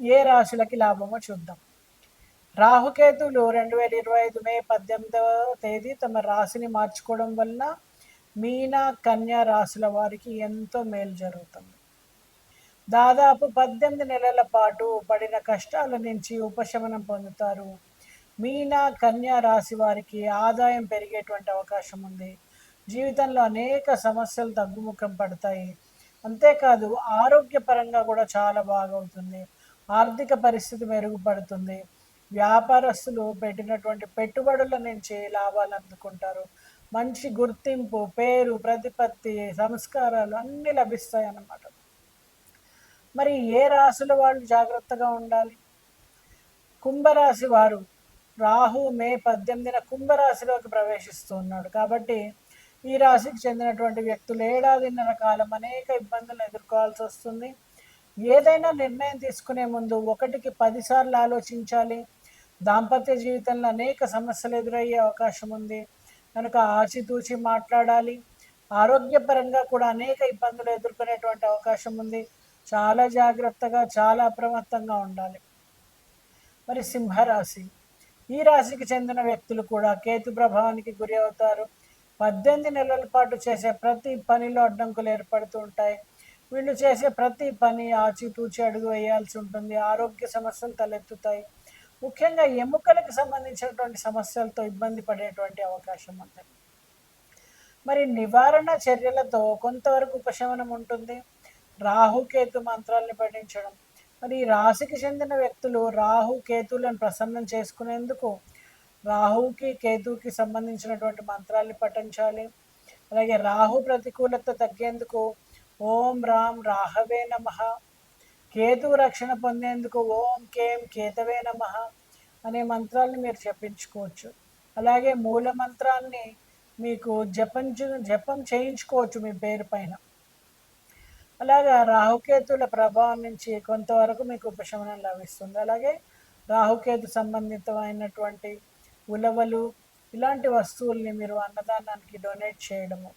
ఏ రాశులకి లాభమో చూద్దాం. రాహుకేతులు రెండు వేల ఇరవై ఐదు మే పద్దెనిమిదవ తేదీ తమ రాశిని మార్చుకోవడం వలన మీన కన్యా రాశుల వారికి ఎంతో మేలు జరుగుతుంది. దాదాపు పద్దెనిమిది నెలల పాటు పడిన కష్టాల నుంచి ఉపశమనం పొందుతారు. మీన కన్యా రాశి వారికి ఆదాయం పెరిగేటువంటి అవకాశం ఉంది. జీవితంలో అనేక సమస్యలు తగ్గుముఖం పడతాయి. అంతేకాదు ఆరోగ్యపరంగా కూడా చాలా బాగవుతుంది. ఆర్థిక పరిస్థితి మెరుగుపడుతుంది. వ్యాపారస్తులు పెట్టినటువంటి పెట్టుబడుల నుంచి లాభాలు అందుకుంటారు. మంచి గుర్తింపు పేరు ప్రతిపత్తి సంస్కారాలు అన్నీ లభిస్తాయి అన్నమాట మరి ఏ రాశుల వాళ్ళు జాగ్రత్తగా ఉండాలి? కుంభరాశి వారు రాహు మే పద్దెనిమిదిన కుంభరాశిలోకి ప్రవేశిస్తూ ఉన్నాడు. కాబట్టి ఈ రాశికి చెందినటువంటి వ్యక్తులు ఏడాదిన్నర కాలం అనేక ఇబ్బందులు ఎదుర్కోవాల్సి వస్తుంది. ఏదైనా నిర్ణయం తీసుకునే ముందు ఒకటికి పదిసార్లు ఆలోచించాలి. దాంపత్య జీవితంలో అనేక సమస్యలు ఎదురయ్యే అవకాశం ఉంది. కనుక ఆచితూచి మాట్లాడాలి. ఆరోగ్యపరంగా కూడా అనేక ఇబ్బందులు ఎదుర్కొనేటువంటి అవకాశం ఉంది. చాలా జాగ్రత్తగా చాలా అప్రమత్తంగా ఉండాలి. మరి సింహరాశి. ఈ రాశికి చెందిన వ్యక్తులు కూడా కేతు ప్రభావానికి గురి అవుతారు. పద్దెనిమిది నెలల పాటు చేసే ప్రతి పనిలో అడ్డంకులు ఏర్పడుతూ ఉంటాయి. వీళ్ళు చేసే ప్రతి పని ఆచితూచి అడుగు వేయాల్సి ఉంటుంది. ఆరోగ్య సమస్యలు తలెత్తుతాయి. ముఖ్యంగా ఎముకలకు సంబంధించినటువంటి సమస్యలతో ఇబ్బంది పడేటువంటి అవకాశం ఉంటుంది మరి నివారణ చర్యలతో కొంతవరకు ఉపశమనం ఉంటుంది. రాహుకేతు మంత్రాల్ని పఠించడం. మరి ఈ రాశికి చెందిన వ్యక్తులు రాహు కేతులను ప్రసన్నం చేసుకునేందుకు రాహుకి కేతుకి సంబంధించినటువంటి మంత్రాల్ని పఠించాలి. అలాగే రాహు ప్రతికూలత తగ్గేందుకు ఓం రామ్ రాహవే నమ. కేతు రక్షణ పొందేందుకు ఓం కేం కేతవే నమ అనే మంత్రాలను మీరు జపించుకోవచ్చు. అలాగే మూల మంత్రాన్ని మీకు జపం జపం చేయించుకోవచ్చు మీ పేరు పైన. అలాగా రాహుకేతుల ప్రభావం నుంచి కొంతవరకు మీకు ఉపశమనం లభిస్తుంది. అలాగే రాహుకేతు సంబంధితమైనటువంటి ఉలవలు ఇలాంటి వస్తువుల్ని మీరు అన్నదానానికి డొనేట్ చేయడము.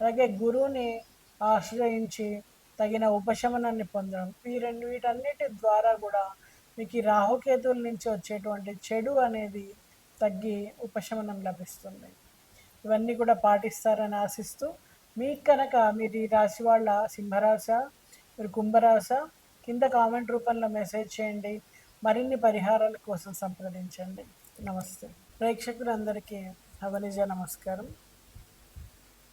అలాగే గురువుని ఆశ్రయించి తగిన ఉపశమనాన్ని పొందడం. ఈ రెండు వీటన్నిటి ద్వారా కూడా మీకు ఈ రాహుకేతువుల నుంచి వచ్చేటువంటి చెడు అనేది తగ్గి ఉపశమనం లభిస్తుంది. ఇవన్నీ కూడా పాటిస్తారని ఆశిస్తూ మీకు కనుక మీరు ఈ రాశి వాళ్ళ సింహరాశ మీరు కుంభరాశ కింద కామెంట్ రూపంలో మెసేజ్ చేయండి. మరిన్ని పరిహారాల కోసం సంప్రదించండి. నమస్తే. ప్రేక్షకులందరికీ హవనిజ నమస్కారం.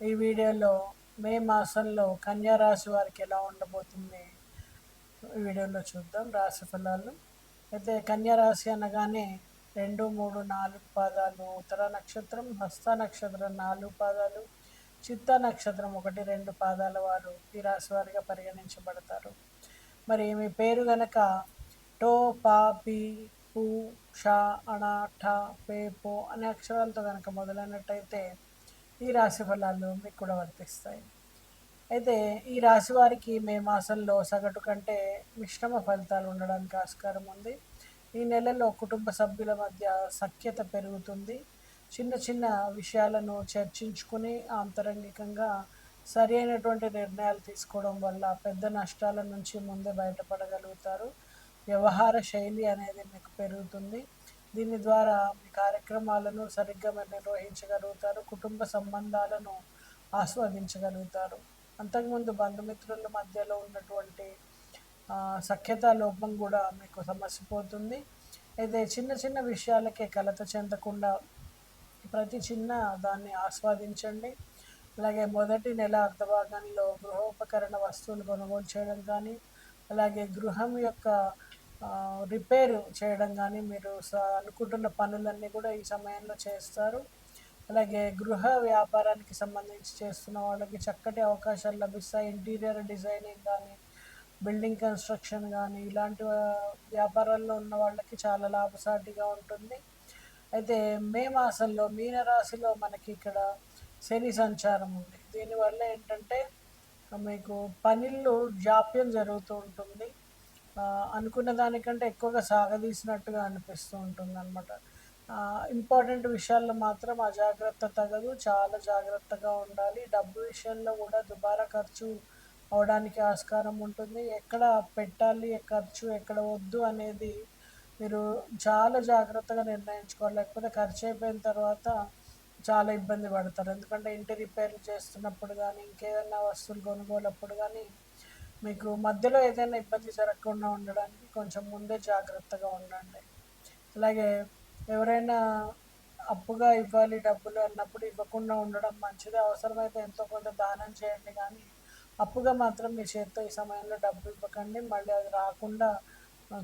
ఈ వీడియోలో మే మాసంలో కన్యా రాశి వారికి ఎలా ఉండబోతుంది? ఈ వీడియోలో చూద్దాం. రాశి ఫలాలు. అయితే కన్యా రాశి అనగానే రెండు మూడు నాలుగు పాదాలు. ఉత్తర నక్షత్రం హస్త నక్షత్రం నాలుగు పాదాలు. చిత్త నక్షత్రం ఒకటి రెండు పాదాల వారు ఈ రాశి వారిగా పరిగణించబడతారు. మరి మీ పేరు గనక టో పా పి పు షా అణ ఠ పే పో అనే అక్షరాలతో కనుక మొదలైనట్టయితే ఈ రాశి ఫలాలు మీకు కూడా వర్తిస్తాయి. అయితే ఈ రాశి వారికి మే మాసంలో సగటు కంటే మిశ్రమ ఫలితాలు ఉండడానికి ఆస్కారం ఉంది. ఈ నెలలో కుటుంబ సభ్యుల మధ్య సఖ్యత పెరుగుతుంది. చిన్న చిన్న విషయాలను చర్చించుకుని ఆంతరంగికంగా సరి అయినటువంటి నిర్ణయాలు తీసుకోవడం వల్ల పెద్ద నష్టాల నుంచి ముందే బయటపడగలుగుతారు. వ్యవహార శైలి అనేది మీకు పెరుగుతుంది. దీని ద్వారా మీ కార్యక్రమాలను సరిగ్గా మరి నిర్వహించగలుగుతారు కుటుంబ సంబంధాలను ఆస్వాదించగలుగుతారు. అంతకుముందు బంధుమిత్రుల మధ్యలో ఉన్నటువంటి సఖ్యత లోపం కూడా మీకు సమస్య పోతుంది. అయితే చిన్న చిన్న విషయాలకే కలత చెందకుండా ప్రతి చిన్న దాన్ని ఆస్వాదించండి. అలాగే మొదటి నెల అర్ధభాగంలో గృహోపకరణ వస్తువులు కొనుగోలు చేయడం కానీ అలాగే గృహం యొక్క రిపేర్ చేయడం కానీ మీరు అనుకుంటున్న పనులన్నీ కూడా ఈ సమయంలో చేస్తారు. అలాగే గృహ వ్యాపారానికి సంబంధించి చేస్తున్న వాళ్ళకి చక్కటి అవకాశాలు లభిస్తాయి. ఇంటీరియర్ డిజైనింగ్ కానీ బిల్డింగ్ కన్స్ట్రక్షన్ కానీ ఇలాంటి వ్యాపారాల్లో ఉన్న వాళ్ళకి చాలా లాభసాటిగా ఉంటుంది. అయితే మే మాసంలో మీనరాశిలో మనకి ఇక్కడ శని సంచారం ఉంది. దీనివల్ల ఏంటంటే మీకు పనిళ్ళు జాప్యం జరుగుతూ ఉంటుంది. అనుకున్న దానికంటే ఎక్కువగా సాగదీసినట్టుగా అనిపిస్తూ ఉంటుంది అనమాట ఇంపార్టెంట్ విషయాల్లో మాత్రం అజాగ్రత్త తగదు. చాలా జాగ్రత్తగా ఉండాలి. డబ్బు విషయంలో కూడా దుబారా ఖర్చు అవడానికి ఆస్కారం ఉంటుంది. ఎక్కడ పెట్టాలి ఖర్చు ఎక్కడ వద్దు అనేది మీరు చాలా జాగ్రత్తగా నిర్ణయించుకోవాలి. లేకపోతే ఖర్చు అయిపోయిన తర్వాత చాలా ఇబ్బంది పడతారు. ఎందుకంటే ఇంటి రిపేర్లు చేస్తున్నప్పుడు కానీ ఇంకేదైనా వస్తువులు కొనుగోలప్పుడు కానీ మీకు మధ్యలో ఏదైనా ఇబ్బంది జరగకుండా ఉండడానికి కొంచెం ముందే జాగ్రత్తగా ఉండండి. అలాగే ఎవరైనా అప్పుగా ఇవ్వాలి డబ్బులు అన్నప్పుడు ఇవ్వకుండా ఉండడం మంచిది. అవసరమైతే ఎంతో కొంత దానం చేయండి. కానీ అప్పుగా మాత్రం మీ చేతితో ఈ సమయంలో డబ్బు ఇవ్వకండి. మళ్ళీ అది రాకుండా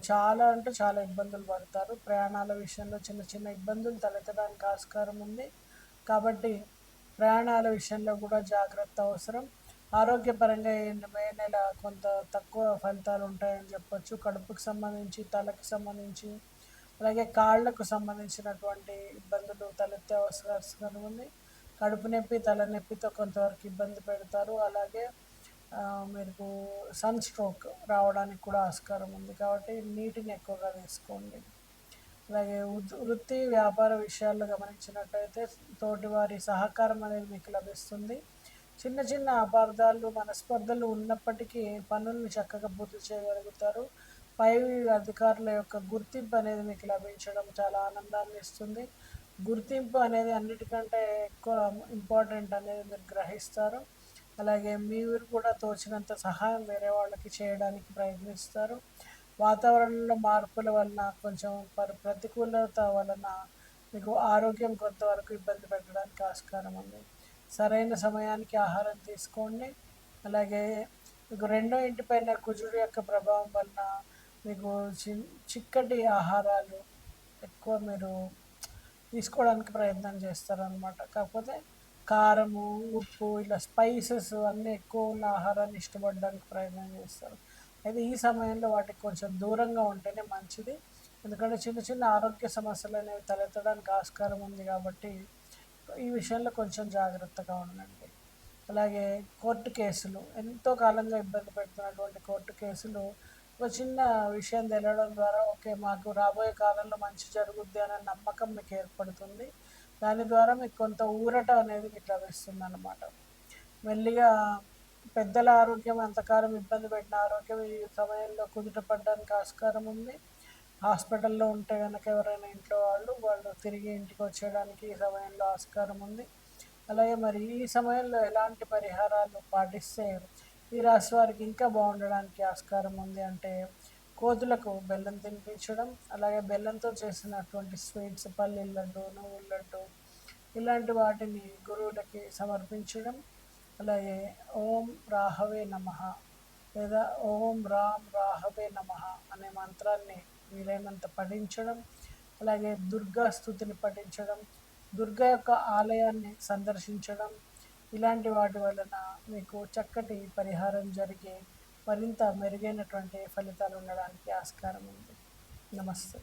చాలా అంటే చాలా ఇబ్బందులు పడతారు. ప్రయాణాల విషయంలో చిన్న చిన్న ఇబ్బందులు తలెత్తడానికి ఆస్కారం ఉంది. కాబట్టి ప్రయాణాల విషయంలో కూడా జాగ్రత్త అవసరం. ఆరోగ్యపరంగా మే నెల కొంత తక్కువ ఫలితాలు ఉంటాయని చెప్పొచ్చు. కడుపుకు సంబంధించి తలకు సంబంధించి అలాగే కాళ్ళకు సంబంధించినటువంటి ఇబ్బందులు తలెత్తే అవసరం ఉంది. కడుపు నొప్పి తలనొప్పితో కొంతవరకు ఇబ్బంది పెడతారు. అలాగే మీకు సన్ స్ట్రోక్ రావడానికి కూడా ఆస్కారం ఉంది కాబట్టి నీటిని ఎక్కువగా తీసుకోండి అలాగే వృత్తి వ్యాపార విషయాల్లో గమనించినట్టయితే తోటివారి సహకారం అనేది మీకు లభిస్తుంది. చిన్న చిన్న అపార్థాలు మనస్పర్ధలు ఉన్నప్పటికీ పనులను చక్కగా పూర్తి చేయగలుగుతారు. పై అధికారుల యొక్క గుర్తింపు అనేది మీకు లభించడం చాలా ఆనందాన్ని ఇస్తుంది. గుర్తింపు అనేది అన్నిటికంటే ఎక్కువ ఇంపార్టెంట్ అనేది మీరు గ్రహిస్తారు. అలాగే మీరు కూడా తోచినంత సహాయం వేరే వాళ్ళకి చేయడానికి ప్రయత్నిస్తారు. వాతావరణంలో మార్పుల వలన కొంచెం ప్రతికూలత వలన మీకు ఆరోగ్యం కొంతవరకు ఇబ్బంది పెట్టడానికి ఆస్కారం ఉంది. సరైన సమయానికి ఆహారం తీసుకోండి. అలాగే మీకు రెండో ఇంటిపైన కుజుడు యొక్క ప్రభావం వలన మీకు చి చిక్కటి ఆహారాలు ఎక్కువ మీరు తీసుకోవడానికి ప్రయత్నం చేస్తారనమాట కాకపోతే కారము ఉప్పు ఇలా స్పైసెస్ అన్నీ ఎక్కువ ఉన్న ఆహారాన్ని ఇష్టపడడానికి ప్రయత్నం చేస్తారు. అయితే ఈ సమయంలో వాటికి కొంచెం దూరంగా ఉంటేనే మంచిది. ఎందుకంటే చిన్న చిన్న ఆరోగ్య సమస్యలు అనేవి తలెత్తడానికి ఆస్కారం ఉంది కాబట్టి ఈ విషయంలో కొంచెం జాగ్రత్తగా ఉండండి. అలాగే కోర్టు కేసులు ఎంతో కాలంగా ఇబ్బంది పెడుతున్నటువంటి కోర్టు కేసులు ఒక చిన్న విషయం తెలియడం ద్వారా ఓకే మాకు రాబోయే కాలంలో మంచి జరుగుద్ది అనే నమ్మకం మీకు ఏర్పడుతుంది. దాని ద్వారా మీకు కొంత ఊరట అనేది మీకు లభిస్తుంది అనమాట మెల్లిగా పెద్దల ఆరోగ్యం ఎంతకాలం ఇబ్బంది పెట్టిన ఆరోగ్యం ఈ సమయంలో కుదుట పడడానికి ఆస్కారం ఉంది. హాస్పిటల్లో ఉంటే కనుక ఎవరైనా ఇంట్లో వాళ్ళు వాళ్ళు తిరిగి ఇంటికి వచ్చేయడానికి ఈ సమయంలో ఆస్కారం ఉంది. అలాగే మరి ఈ సమయంలో ఎలాంటి పరిహారాలు పాటిస్తే ఈ రాశి వారికి ఇంకా బాగుండడానికి ఆస్కారం ఉంది అంటే కోతులకు బెల్లం తినిపించడం అలాగే బెల్లంతో చేసినటువంటి స్వీట్స్ పల్లి లడ్డు నువ్వుల లడ్డు ఇలాంటి వాటిని గురువులకి సమర్పించడం అలాగే ఓం రాహవే నమ లేదా ఓం రామ్ రాహవే నమ అనే మంత్రాన్ని వీలైనంత పఠించడం అలాగే దుర్గా స్థుతిని పఠించడం దుర్గా యొక్క ఆలయాన్ని సందర్శించడం ఇలాంటి వాటి వలన మీకు చక్కటి పరిహారం జరిగి మరింత మెరుగైనటువంటి ఫలితాలు ఉండడానికి ఆస్కారం ఉంది. నమస్తే.